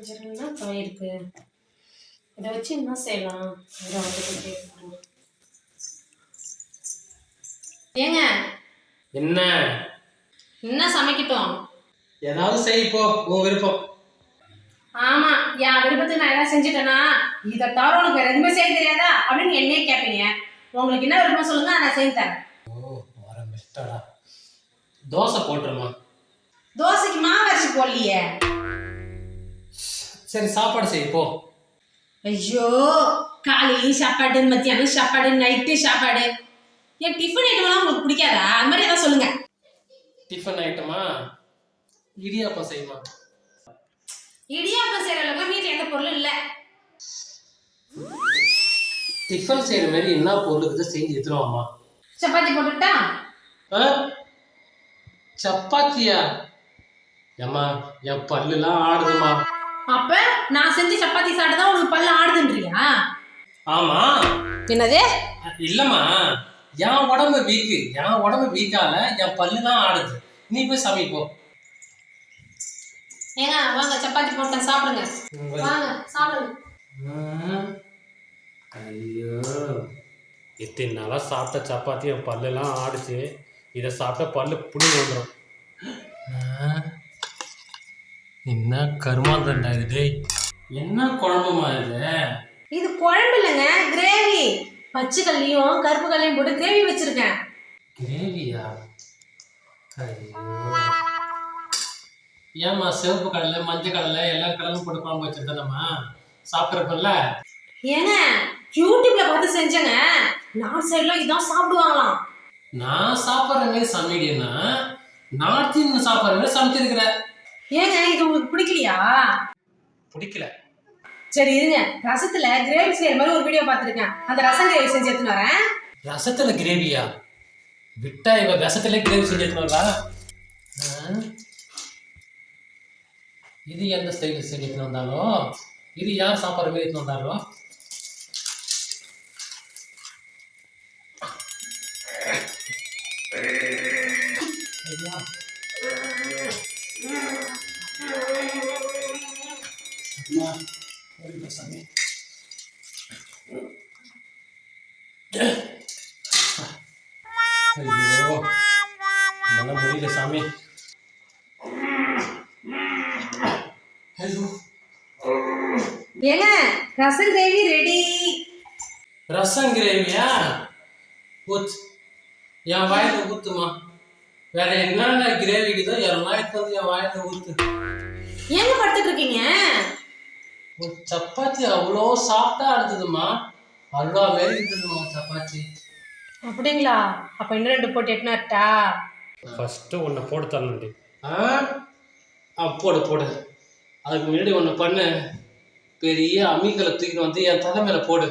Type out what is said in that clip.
இதில் என்ன காய் இருக்கு இதை வச்சு என்ன செய்யலாம்? இதை வந்து கேட்கலாம் ஏங்க என்ன? என்ன சமைக்கட்டும்? ஏதாவது செய் இப்போ உன் விருப்பம். ஆமா என் விருப்பத்துக்கு நான் ஏதாவது செஞ்சுட்டேன்னா இதை தவிர உனக்கு வேற எதுவுமே செய்ய தெரியாதா? அப்படின்னு என்னையே கேட்பீங்க உங்களுக்கு என்ன விருப்பம் சொல்லுங்க நான் செஞ்சு தரேன். ஓ வர பெஸ்டடா தோசை போட்டுருமா? தோசைக்கு மாவு அரைச்சி போடலையே. சரி சாப்பாடு செய் போ. ஐயோ காலையிலையும் சாப்பாடு மத்தியானம் சாப்பாடு நைட்டு சாப்பாடு. என் டிஃபன் ஐட்டம்லாம் உங்களுக்கு பிடிக்காதா? அது மாதிரி ஏதாவது சொல்லுங்க. டிஃபன் ஐட்டமா இடியாப்பம் செய்யுமா இடியாப்பம் செய்யற அளவுக்கு வீட்டில் எந்த பொருளும் இல்லை. டிஃபன் செய்யற மாதிரி என்ன பொருள் இருக்குது செஞ்சு எடுத்துருவாமா சப்பாத்தி போட்டுட்டா? சப்பாத்தியா? ஏம்மா என் பல்லுலாம் ஆடுதுமா அப்ப நான் செஞ்சு சப்பாத்தி சாப்பிட்டு தான் உனக்கு பல்ல ஆடுதுன்றியா? ஆமா. என்னது? இல்லம்மா என் உடம்பு வீக்கு. என் உடம்பு வீக்கால என் பல்லு தான் ஆடுது. நீ போய் சமைப்போம் ஏங்க வாங்க சப்பாத்தி போட்டேன் சாப்பிடுங்க. வாங்க சாப்பிடுங்க. ஐயோ. இத்தனை நாளாக சாப்பிட்ட சப்பாத்தி என் பல்லெல்லாம் ஆடுச்சு. இதை சாப்பிட்டா பல்லு புண்ணு வந்துடும் என்ன கருமாந்தண்டா இது டேய். என்ன குழம்புமா இது? இது குழம்பு இல்லைங்க கிரேவி பச்சை கல்லையும் கருப்பு கல்லையும் போட்டு கிரேவி வச்சிருக்கேன். கிரேவியா ஏம்மா சிவப்பு கடலை மஞ்சள் கடலை எல்லா கடலும் போட்டு குழம்பு வச்சிருக்கேன்மா சாப்பிட்றப்பல்ல ஏங்க யூடியூப்ல பார்த்து செஞ்சேங்க. நார்த் சைடுல இதான் சாப்பிடுவாங்களாம். நான் சாப்பிட்ற மாதிரி சமையல்னா நார்த் இந்தியன் சாப்பிட்ற மாதிரி சமைச்சிருக்கிறேன் ஏங்க இது உங்களுக்கு பிடிக்கலையா? பிடிக்கல. சரி இருங்க. ரசத்துல கிரேவி செய்யற மாதிரி ஒரு வீடியோ பார்த்துருக்கேன். அந்த ரசம் கிரேவி செஞ்சு எடுத்துன்னு வரேன். ரசத்துல கிரேவியா விட்டா இவ ரசத்துல கிரேவி செஞ்சு எடுத்துன்னு இது எந்த ஸ்டைலில் செஞ்சு எடுத்துன்னு வந்தாலும் இது யார் சாப்பிட்ற மாதிரி எடுத்துன்னு வந்தாலும் ஐயா. சாமி ஐயோ என்னால முடியல சாமி ஐயோ ஏங்க ரசம் கிரேவி ரெடி ரசம் கிரேவியா ஊத்து என் வாயில ஊத்துமா வேற என்னென்ன கிரேவி இருக்குதோ எல்லாம் எடுத்து என் வாயில ஊத்து ஏங்க படுத்துட்டு இருக்கீங்க ஒரு சப்பாத்தி அவ்வளோ சாஃப்டா இருந்ததுமா அல்வா மாரி இருந்ததுமா சப்பாத்தி. அப்படிங்களா? அப்ப இன்னும் ரெண்டு போட்டு எட்டுனா வரட்டா? ஃபஸ்ட்டு ஒன்று போட்டு தரணுண்டி ஆ? ஆ போடு போடு. அதுக்கு முன்னாடி ஒன்று பண்ணு. பெரிய அம்மிக்கலை தூக்கிட்டு வந்து என் தலை மேலே போடு.